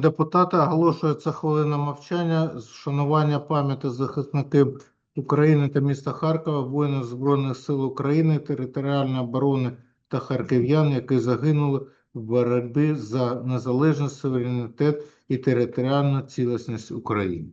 Депутати, оголошується хвилина мовчання з вшанування пам'яті захисників України та міста Харкова, воїнів Збройних сил України, територіальної оборони та харків'ян, які загинули в боротьбі за незалежність, суверенітет і територіальну цілісність України.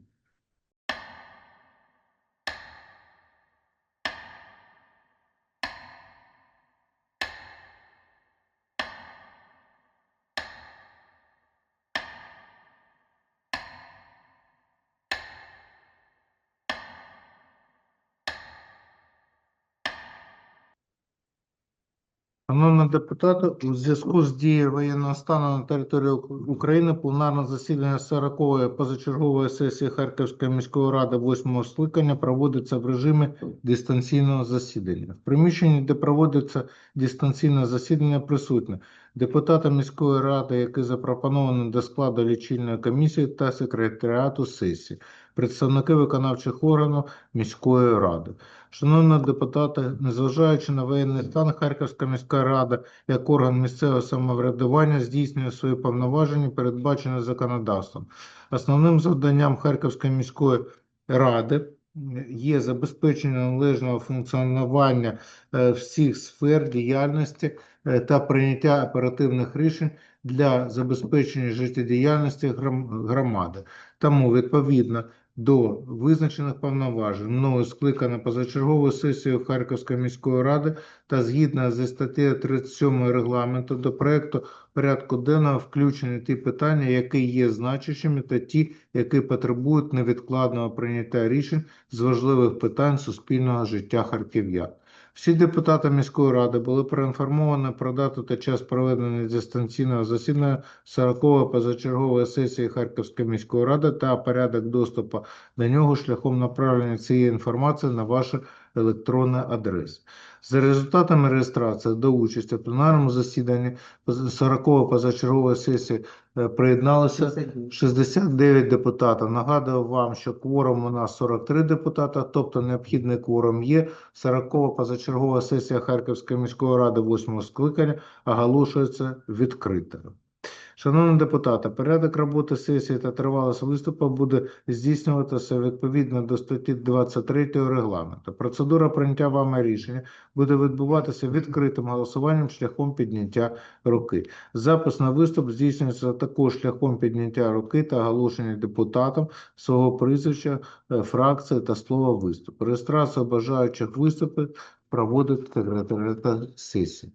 Шановні депутати, у зв'язку з дією воєнного стану на території України пленарне засідання 40-ї позачергової сесії Харківської міської ради 8 скликання проводиться в режимі дистанційного засідання. В приміщенні, де проводиться дистанційне засідання, присутні депутати міської ради, які запропоновані до складу лічильної комісії та секретаріату сесії, представники виконавчих органів міської ради. Шановні депутати, незважаючи на воєнний стан, Харківська міська рада як орган місцевого самоврядування здійснює свої повноваження, передбачені законодавством. Основним завданням Харківської міської ради є забезпечення належного функціонування е, всіх сфер діяльності е, та прийняття оперативних рішень для забезпечення життєдіяльності громади. Тому відповідно до визначених повноважень мною скликана позачергову сесію Харківської міської ради та згідно зі статтею 37 регламенту до проекту порядку денного включені ті питання, які є значущими, та ті, які потребують невідкладного прийняття рішень з важливих питань суспільного життя харків'ян. Всі депутати міської ради були проінформовані про дату та час проведення дистанційного засідання 40-ї позачергової сесії Харківської міської ради та порядок доступу до нього шляхом направлення цієї інформації на ваші електронні адреси. За результатами реєстрації до участі в пленарному засіданні 40-ї позачергової сесії е, приєдналося 69 депутатів. Нагадую вам, що кворум у нас 43 депутата, тобто необхідний кворум є. 40-го позачергова сесія Харківської міської ради 8 скликання оголошується відкритою. Шановні депутати, порядок роботи сесії та тривалість виступу буде здійснюватися відповідно до статті 23 регламенту. Процедура прийняття вами рішення буде відбуватися відкритим голосуванням шляхом підняття руки. Запис на виступ здійснюється також шляхом підняття руки та оголошення депутатам свого прізвища, е, фракції та слова виступу. Реєстрацію бажаючих виступити проводить секретаріат сесії.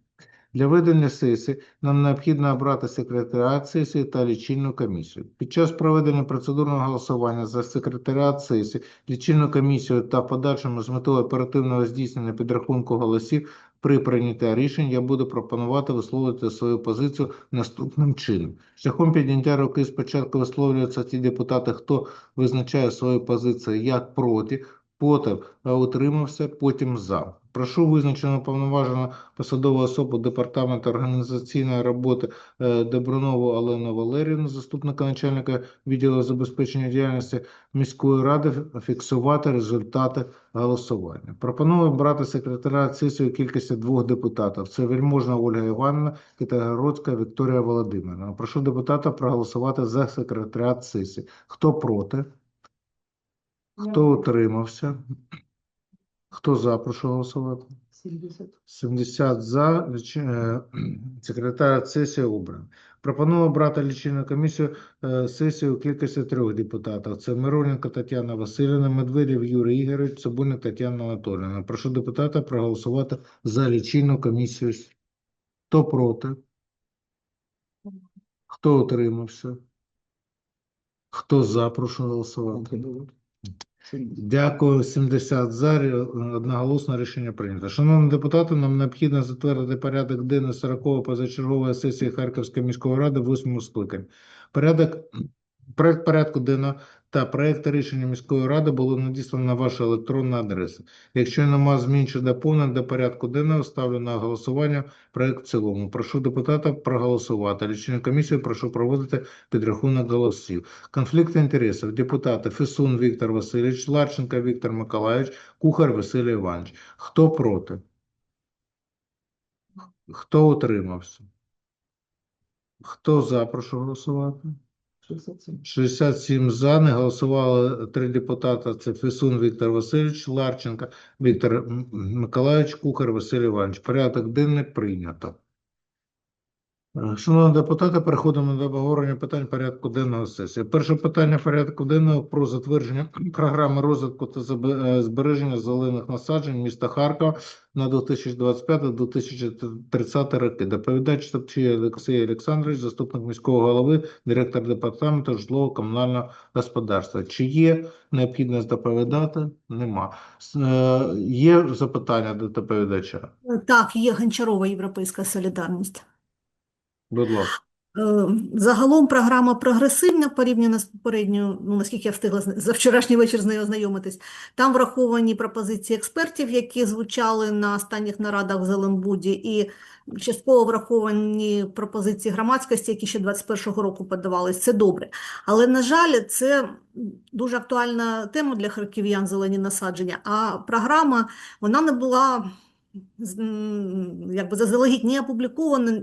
Для ведення сесії нам необхідно обрати секретаріат сесії та лічильну комісію. Під час проведення процедурного голосування за секретаріат сесії, лічильну комісію та подальшому з метою оперативного здійснення підрахунку голосів при прийнятті рішень я буду пропонувати висловити свою позицію наступним чином. Шляхом підняття руки спочатку висловлюються ті депутати, хто визначає свою позицію як проти, потім е, утримався, потім за. Прошу визначену повноважену посадову особу Департаменту організаційної роботи е, Добронову Олену Валерівну, заступника начальника відділу забезпечення діяльності міської ради, фіксувати результати голосування. Пропоную брати секретаря сесії у кількості двох депутатів. Це Вельможна Ольга Івановна, Китайгородська Вікторія Володимирівна. Прошу депутата проголосувати за секретаріат сесії. Хто проти? Хто утримався? Хто за, прошу голосувати? 70. 70 за, ліч- е, секретар сесії обраний. Пропоную обрати лічильну комісію е, сесії у кількості трьох депутатів. Це Мироненко Тетяна Васильівна, Медведєв Юрій Ігорович, Цибульник Тетяна Анатоліївна. Прошу депутата проголосувати за лічильну комісію. Хто проти? Хто утримався? Хто за, прошу голосувати. Дякую. 70 за. Одноголосне рішення прийнято. Шановні депутати, нам необхідно затвердити порядок денний 40-ї позачергової сесії Харківської міської ради 8 скликань. Порядок, проект порядку денного та проекти рішення міської ради були надіслані на ваші електронні адреси. Якщо немає змін чи доповнень до порядку денного, ставлю на голосування проект в цілому. Прошу депутата проголосувати. Лічильну комісію прошу проводити підрахунок голосів. Конфлікт інтересів. Депутати Фесун Віктор Васильович, Ларченко Віктор Миколаївич, Кухар Василь Іванович. Хто проти? Хто утримався? Хто за? Прошу голосувати. 67 за, не голосували три депутата. Це Фесун Віктор Васильович, Ларченко, Віктор Миколаївич, Кухар Василь Іванович. Порядок денний прийнято. Е, Шановні депутати, переходимо до обговорення питань порядку денного сесії. Перше питання порядку денного про затвердження програми розвитку та е, збереження зелених насаджень міста Харкова на 2025-2030 роки. Доповідач Топчій Олексій Олександрович, заступник міського голови, директор департаменту житлово-комунального господарства. Чи є необхідність доповідати? Нема. Е, Є запитання до доповідача? Так, є Гончарова «Європейська солідарність». Будь ласка. Е, Загалом програма прогресивна порівняно з попередньою, ну, наскільки я встигла за вчорашній вечір з нею ознайомитись. Там враховані пропозиції експертів, які звучали на останніх нарадах в Зеленбуді, і частково враховані пропозиції громадськості, які ще 21-го року подавались. Це добре. Але, на жаль, це дуже актуальна тема для харків'ян зелені насадження. А програма, вона не була якби заздалегідь ні опублікована,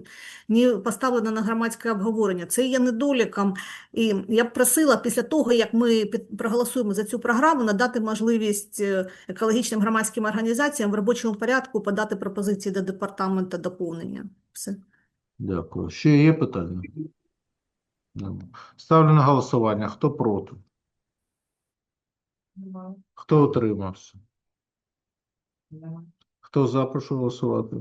ні поставлена на громадське обговорення. Це є недоліком. І я б просила після того, як ми проголосуємо за цю програму, надати можливість е, екологічним громадським організаціям в робочому порядку подати пропозиції до департаменту доповнення. Все. Дякую. Ще є питання? Ставлю на голосування. Хто проти? Хто утримався? Хто за, прошу голосувати.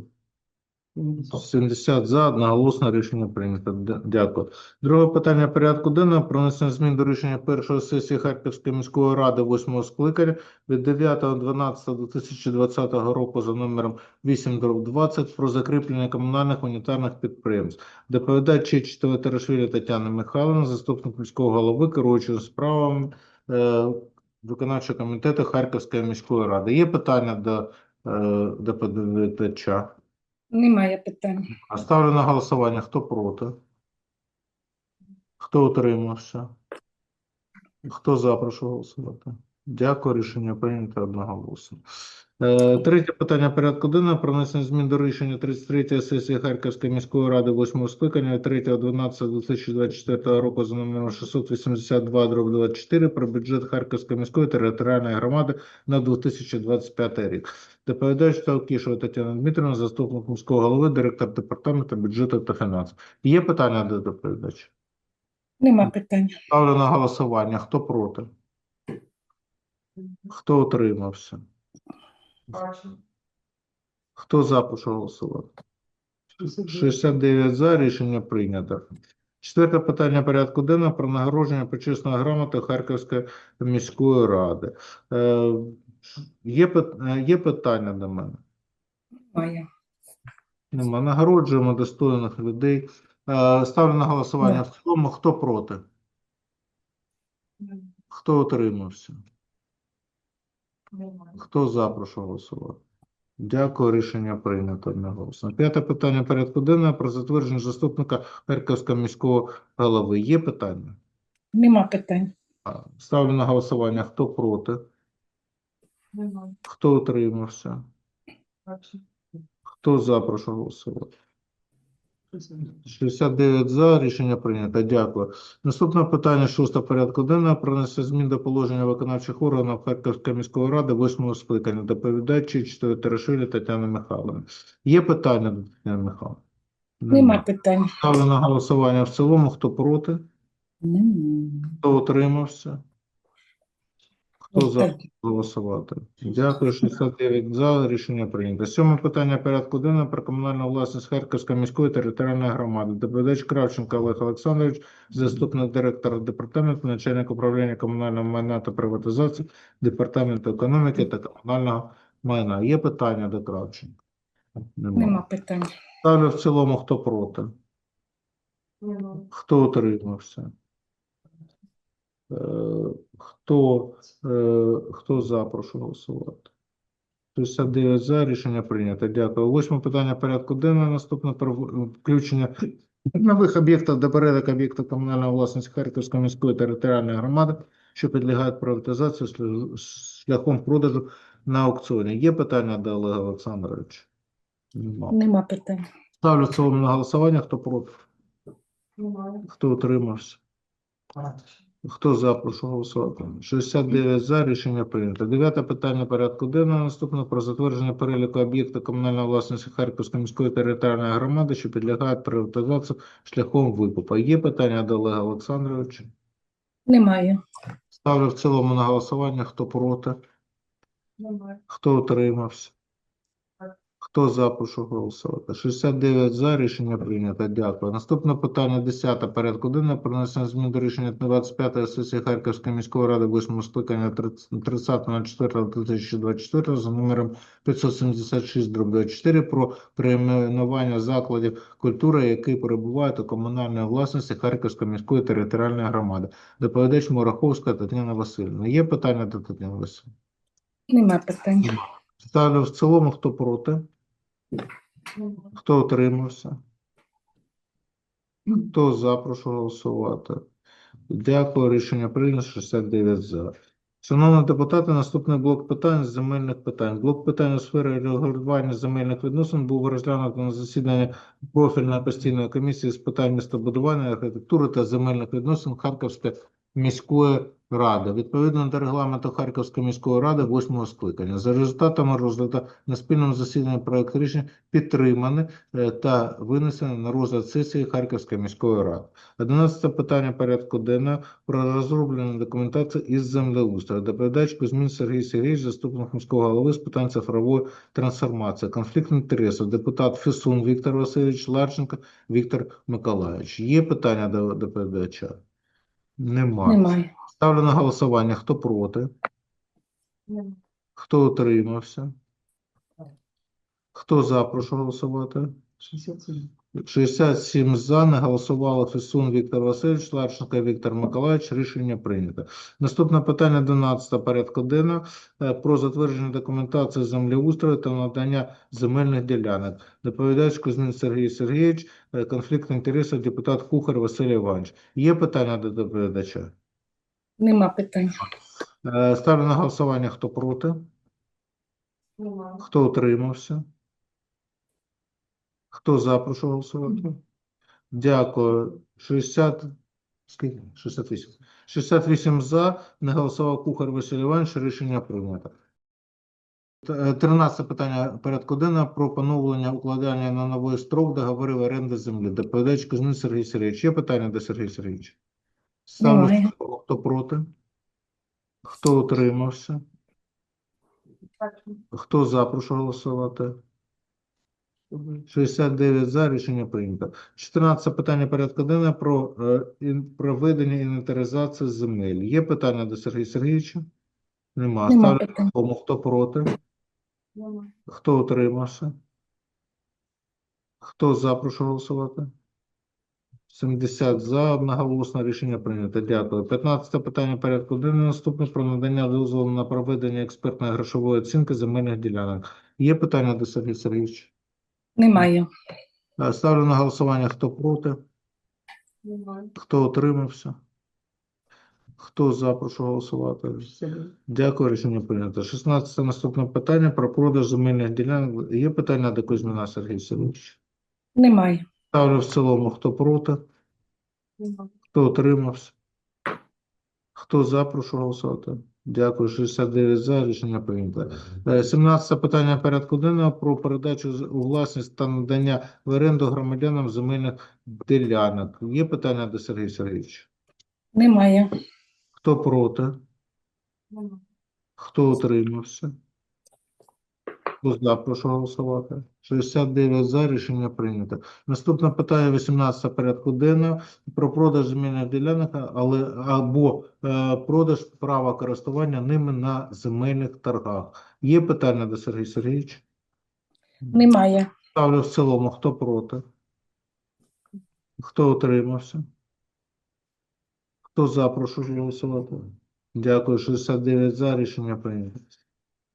70 за, одноголосно рішення прийнято. Дякую. Друге питання порядку денного про внесення змін до рішення першої сесії Харківської міської ради восьмого скликання від 9.12.2020 року за номером 8 про закріплення комунальних унітарних підприємств. Доповідач Чечетова Тарашвілі Тетяна Михайловна, заступник міського голови, керуючого справами е, виконавчого комітету Харківської міської ради. Є питання до е, доповідача? Немає питань. А Ставлю на голосування. Хто проти? Хто утримався? Хто за, прошу голосувати. Дякую, рішення прийнято одноголосно. Е, Третє питання порядку денного про внесення змін до рішення 33-ї сесії Харківської міської ради 8 скликання 3.12.2024 року за номером 682 24 про бюджет Харківської міської територіальної громади на 2025 рік. Доповідач Талкішова Тетяна Дмитрівна, заступник міського голови, директор департаменту бюджету та фінансів. Є питання до доповідача? Нема питань. Ставлю на голосування. Хто проти? Хто утримався? Хто за, прошу голосувати? 69 за. Рішення прийнято. Четверте питання порядку денного про нагородження почесної грамоти Харківської міської ради. Е, є, е, є питання до мене? Немає. Нема. Нагороджуємо достойних людей. Е, ставлю на голосування в цілому. Хто проти? Хто утримався? Хто за, прошу голосувати. Дякую, рішення прийнято одноголосно. П'яте питання порядку денного про затвердження заступника Харківського міського голови. Є питання? Нема питань. Ставлю на голосування. Хто проти? Хто утримався? Хто за, прошу голосувати. 69 за, рішення прийнято. Дякую. Наступне питання шосте порядку денного про внесення змін до положення виконавчих органів Харківської міської ради восьмого скликання. Доповідач Чечетова Терешилі Тетяна Михайловна. Є питання до Тетяни Михайловни? Нема питань. Ставлю на голосування в цілому. Хто проти? Нема. Хто утримався? Хто за? Голосувати. Дякую, 69 за. Рішення прийнято. Сьоме питання порядку денного про комунальну власність Харківської міської територіальної громади. Доповідач Кравченко Олег Олександрович, заступник директора департаменту, начальник управління комунального майна та приватизації, департаменту економіки та комунального майна. Є питання до Кравченка? Нема питань. Ставлю в цілому, хто проти? Хто утримався? Е, Хто, е, хто за, прошу голосувати. 69 за, рішення прийнято. Дякую. Восьме питання порядку денного. Наступне про включення нових об'єктів до переліку об'єктів комунальної власності Харківської міської територіальної громади, що підлягають приватизації шляхом продажу на аукціоні. Є питання до Олега Олександровича? Нема. Нема питань. Ставлю цілому на голосування. Хто проти? Хто утримався? Хто за, прошу голосувати. 69 за, рішення прийнято. Дев'яте питання порядку денного наступне про затвердження переліку об'єктів комунальної власності Харківської міської територіальної громади, що підлягають приватизації шляхом викупу. Є питання до Олега Олександровича? Немає. Ставлю в цілому на голосування. Хто проти? Немає. Хто утримався? Хто за, прошу голосувати. 69 за, рішення прийнято. Дякую. Наступне питання 10 порядку денного. Про внесення змін до рішення 25-ї сесії Харківської міської ради 8 скликання 30.04.2024 за номером 576 24 про перейменування закладів культури, які перебувають у комунальній власності Харківської міської територіальної громади. Доповідач Мураховська Тетяна Васильівна. Є питання до Тетяни Васильівни? Нема питань. Ставлю в цілому, хто проти? Хто утримався? Хто за, прошу голосувати. Дякую, рішення прийнято, 69 за. Шановні депутати, наступний блок питань земельних питань. Блок питань у сфері регулювання земельних відносин був розглянутий на засіданні профільної постійної комісії з питань містобудування, архітектури та земельних відносин Харківської міської ради. Відповідно до регламенту Харківської міської ради восьмого скликання. За результатами розгляду на спільному засіданні проект рішення підтриманий е, та винесений на розгляд сесії Харківської міської ради. 11 питання порядку денного про розроблення документації із землеустрою. Доповідач Кузьмін Сергій Сергійович, заступник міського голови з питань цифрової трансформації. Конфлікт інтересів. Депутат Фесун Віктор Васильович, Ларченко Віктор Миколаївич. Є питання до доповідача? Немає. Немає. Ставлю на голосування. Хто проти? Хто утримався? Хто за, прошу голосувати? 67 за, не голосували Фесун Віктор Васильович, Ларченко Віктор Миколаївич. Рішення прийнято. Наступне питання 12 порядку денного е, про затвердження документації землеустрою та надання земельних ділянок. Доповідач Кузьмін Сергій Сергійович, е, конфлікт інтересів, депутат Кухар Василь Іванович. Є питання до доповідача? Нема питань. Е, Ставлю на голосування, хто проти, хто утримався, хто за, прошу голосувати. Дякую. 60, скільки? 68. 68 за, не голосував Кухар Василь Іванович, рішення прийнято. Т- е, 13 питання порядку денного про поновлення укладання на новий строк договорів оренди землі. Доповідач Кузьмин Сергій Сергійович. Є питання до Сергія Сергійовича? Ставлю ставлю. хто проти, хто утримався. Хто за, прошу голосувати. 69 за, рішення прийнято. 14 питання порядку денного про е, проведення інвентаризації земель. Є питання до Сергія Сергійовича? Нема. Нема Ставлю питань. кому, хто проти, хто утримався. Хто за, прошу голосувати. 70 за, одноголосно рішення прийнято. Дякую. 15 питання порядку денного наступне про надання дозволу на проведення експертної грошової оцінки земельних ділянок. Є питання до Сергія Сергійовича? Немає. Е, Ставлю на голосування, хто проти, хто утримався, хто за, прошу голосувати. Дякую, рішення прийнято. 16 наступне питання про продаж земельних ділянок. Є питання до Кузьміна Сергія Сергійовича? Немає. Ставлю в цілому, хто проти, хто утримався, хто за, прошу голосувати. Дякую, 69 за, рішення прийнято. Е, 17 питання порядку денного про передачу у власність та надання в оренду громадянам земельних ділянок. Є питання до Сергія Сергійовича? Немає. Хто проти, хто утримався? Хто за, прошу голосувати. 69 за, рішення прийнято. Наступне питання 18 порядку денного про продаж земельних ділянок, але або е, продаж права користування ними на земельних торгах. Є питання до Сергія Сергійовича? Немає. Ставлю в цілому, хто проти? Хто утримався? Хто за, прошу голосувати. Дякую, 69 за, рішення прийнято.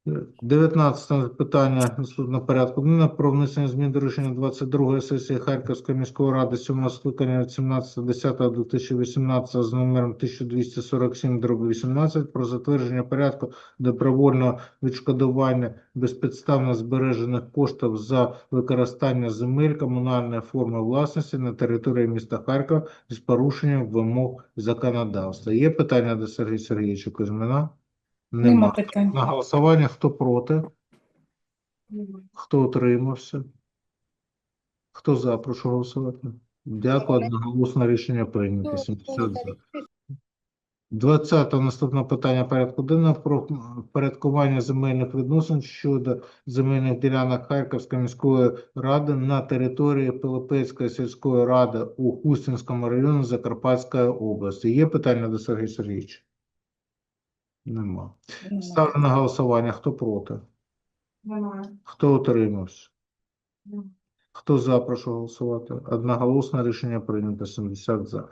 19 питання наступного порядку денного про внесення змін до рішення 22 сесії Харківської міської ради 7 скликання від 17.10.2018 з номером 1247 18 про затвердження порядку добровольного відшкодування безпідставно збережених коштів за використання земель комунальної форми власності на території міста Харкова з порушенням вимог законодавства. Є питання до Сергія Сергійовича Кузьмина? Нема питань. На голосування хто проти? Хто утримався? Хто за? Прошу голосувати. Дякую. Одноголосно рішення прийнято. 70 за. 20 наступне питання порядку денного про впорядкування земельних відносин щодо земельних ділянок Харківської міської ради на території Пилипецької сільської ради у Хустинському районі Закарпатської області. Є питання до Сергія Сергійовича? Нема. Ставлю на голосування. Хто проти? Хто утримався? Хто за, прошу голосувати. Одноголосне рішення прийнято 70 за.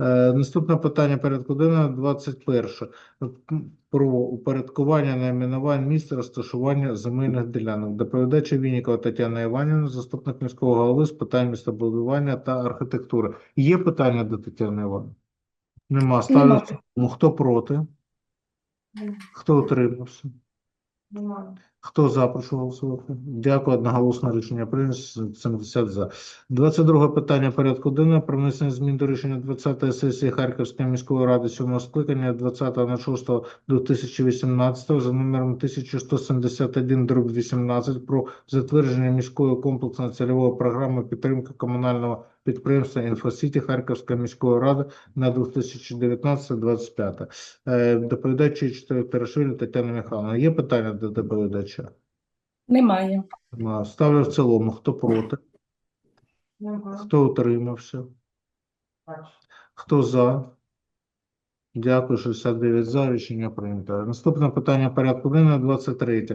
Е, наступне питання порядку денного 21. Про упорядкування найменувань місць розташування земельних ділянок. Доповідача Вінікова Тетяна Іванівна, заступник міського голови з питань містобудування та архітектури. Є питання до Тетяни Іванівни? Нема. Ставлю. Нема. Ну, хто проти? Хто утримався? Хто за, прошу голосувати. Дякую. Одноголосно рішення прийнято. 70 за. 22 питання порядку денного про внесення змін до рішення 20-ї сесії Харківської міської ради 7 скликання 20.06.2018 за номером 1171 дроб 18 про затвердження міської комплексної цільової програми підтримки комунального підприємства «Інфосіті» Харківської міської ради на 2019-2025. Е, Доповідач Тарашвілі Тетяна Михайловна. Є питання до доповідача? Немає. Ставлю в цілому. Хто проти? Хто утримався? Хто за? Дякую, 69 за. Рішення прийнято. Наступне питання порядку денного 23.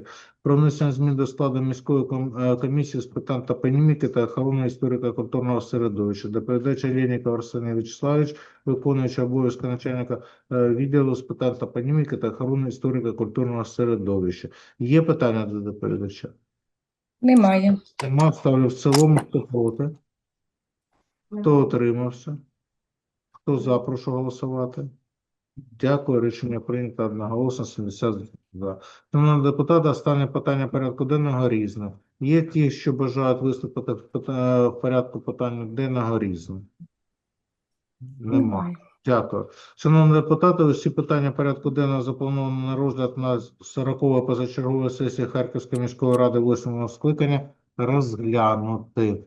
Про внесення змін до складу міської е, комісії з питань топоніміки та охорони історико-культурного середовища. Доповідач Леніков Арсеній Вячеславович, виконуючий обов'язки начальника е, відділу з питань топоніміки та охорони історико-культурного середовища. Є питання до доповідача? Немає. Нема, ставлю в цілому, хто проти? Хто утримався? Хто за, прошу голосувати. Дякую, рішення прийнято одноголосно 70 за. Шановні депутати, останнє питання порядку денного різне. Є ті, що бажають виступити в порядку питання денного різне? Нема. Немає. Дякую. Шановні депутати, усі питання порядку денного заплановано на розгляд на 40-ї позачергової сесії Харківської міської ради 8 скликання розглянути.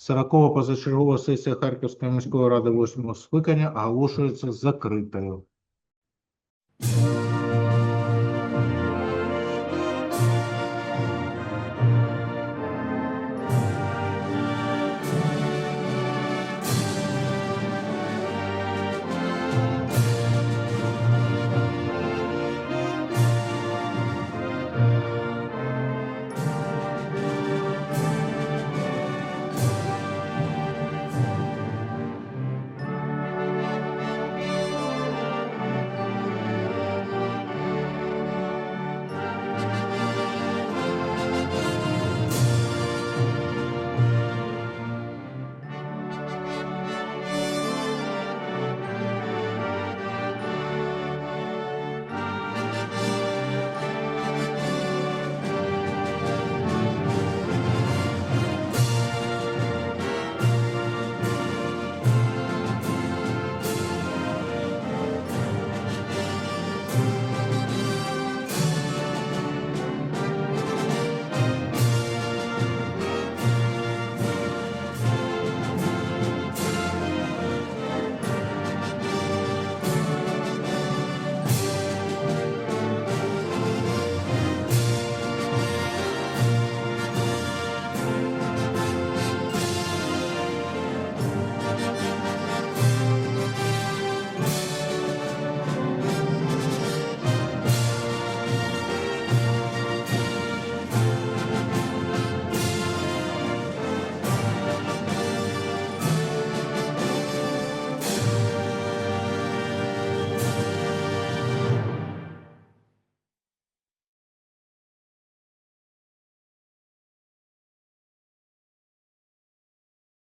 40-та позачергова сесія Харківської міської ради 8 скликання оголошується закритою.